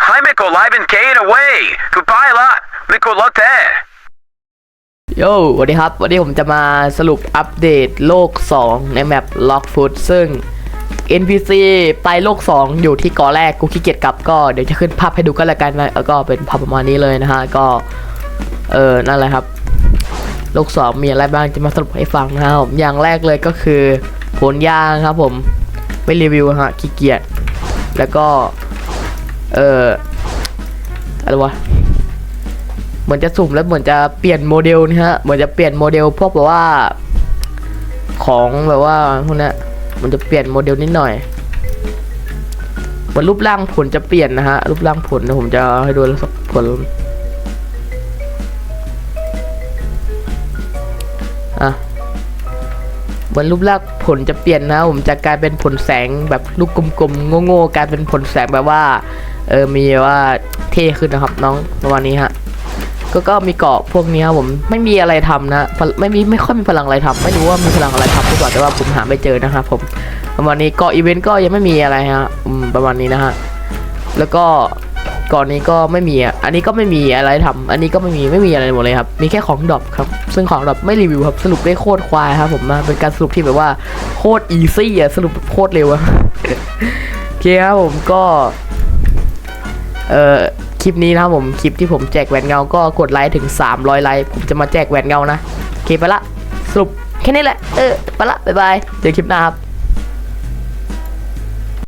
Hi, Mikolaivin Kane away. Goodbye lot. Mikolote. โยสวัสดีครับ วันนี้ผมจะมาสรุปอัปเดตโลก 2 ในแมป Lockfoot ซึ่ง NPC ไปโลก 2 อยู่ที่เกาะแรกกูขี้เกียจกลับก็เดี๋ยวจะขึ้นภาพให้ดูกันแล้วกันนะแล้วก็เป็นภาพประมาณนี้เลยนะฮะ ก็ เออนั่นแหละครับ โลก 2 มีอะไรบ้างจะมาสรุปให้ฟังนะครับผมอย่างแรกเลยก็คือผลยางครับผมไม่รีวิวฮะขี้เกียจแล้วก็ เอออะไรวะเหมือนจะสุ่มแล้วเหมือนจะเปลี่ยนโมเดลนะฮะเหมือนจะเปลี่ยนโมเดลพวกแบบว่า ของแบบว่าพวกนี้มันจะเปลี่ยนโมเดลนิดหน่อยเหมือนรูปร่างผลจะเปลี่ยนนะฮะรูปร่างผลนะผมจะให้ดูสักผลอะเหมือนรูปร่างผลจะเปลี่ยนนะ ผมจะกลายเป็นผลแสงแบบลูกกลมๆโง่ๆกลายเป็นผลแสงแบบว่า เออมีว่าเท่ขึ้นนะครับน้องประมาณนี้ฮะก็ก็มีเกาะพวกนี้ครับผมไม่มีอะไรทำนะไม่มีไม่ค่อยมีพลังอะไรทำไม่รู้ว่ามีพลังอะไรทำหรือเปล่าแต่ว่าผมหาไม่เจอนะครับผมประมาณนี้เกาะอีเวนต์ก็ยังไม่มีอะไรฮะอืมประมาณนี้นะฮะแล้วก็ก่อนนี้ก็ไม่มีอะอันนี้ก็ไม่มีอะไรทำอันนี้ก็ไม่มีไม่มีอะไรหมดเลยครับ มีแค่ของดรอปครับ ซึ่งของดรอปไม่รีวิวครับ สรุปได้โคตรควายครับผมนะเป็นการสรุปที่แบบว่าโคตรอีซี่อะสรุปโคตรเร็วอะโอเคครับผมก็ เอ่อคลิปนี้นะครับผมคลิปที่ผมแจกแหวนเงา ก็กดไลค์ถึง 300ไลค์ผมจะมาแจกแหวนเงานะโอเคไปละสรุปแค่นี้แหละเออไปละบ๊ายบายเจอคลิปหน้าครับ